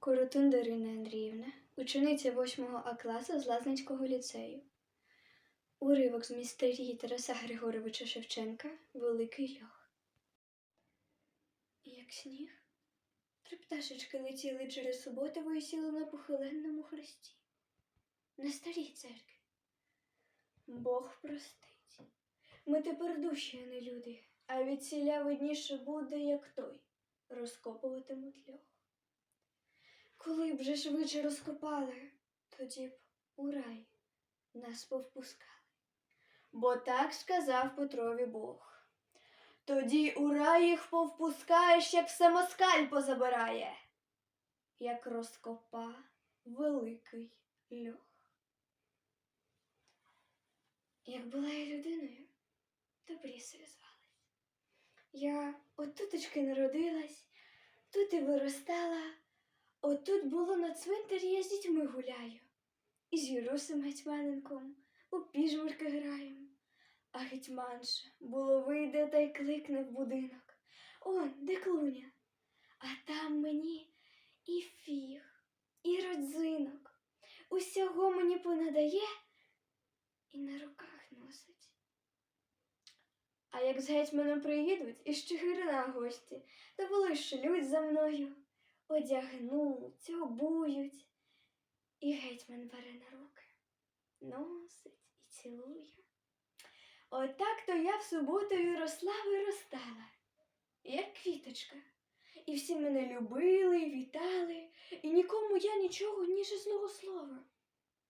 Коротун Дарина Андріївна, учениця 8 А класу з Лазницького ліцею. Уривок з містерії Тараса Григоровича Шевченка Великий льох. Як сніг, три пташечки летіли через суботову і сіли на похиленному хресті. На старій церкві. Бог простить. Ми тепер душі, а не люди, а від видніше буде, як той, розкопуватимуть льох. Коли б же швидше розкопали, тоді б у рай нас повпускали. Бо так сказав Петрові Бог. Тоді у рай їх повпускаєш, як все москаль позабирає, як розкопа великий льох. Як була я людиною, то брісою звалась. Я отуточки народилась, тут і виростала. Отут було на цвинтарі я з дітьми гуляю. І з Юрусем гетьманенком у піжмурки граєм. А гетьманша було вийде та й кликне в будинок. Он, де клуня? А там мені і фіг, і родзинок. Усього мені понадає і на руках носить. А як з гетьманом приїдуть і з Чигирина гості, то були шлють за мною одягнуть, обують. І гетьман бере на руки, носить і цілує. Отак то я в суботу і росла виростала, як квіточка. І всі мене любили, і вітали, і нікому я нічого ніж злого слова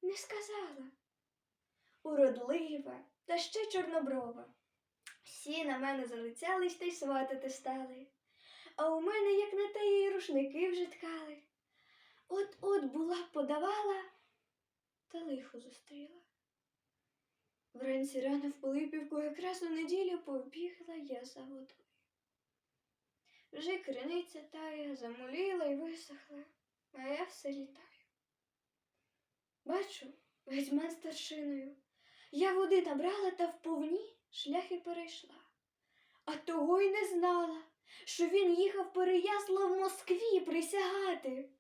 не сказала. Уродлива та ще чорноброва. Всі на мене залицялись та й сватати стали. А у мене, як на те, і рушники вже ткали. От-от була б подавала, та лихо зустріла. Вранці рано в Пилипівку якраз у неділю побігла я за водою. Вже криниця тая замуліла і висохла, а я все літаю. Бачу, гетьман старшиною. Я води набрала та вповні шляхи перейшла. А того й не знала що він їхав Переяслав в Москві присягати.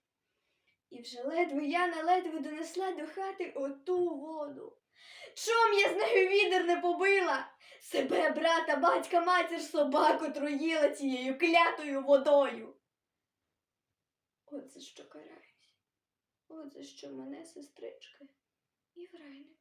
І вже ледве я на ледве донесла до хати оту воду. Чом я з нею відер не побила? Себе, брата, батька, матір, собаку троїла цією клятою водою. От за що караюсь, от за що мене, сестрички, і в рай не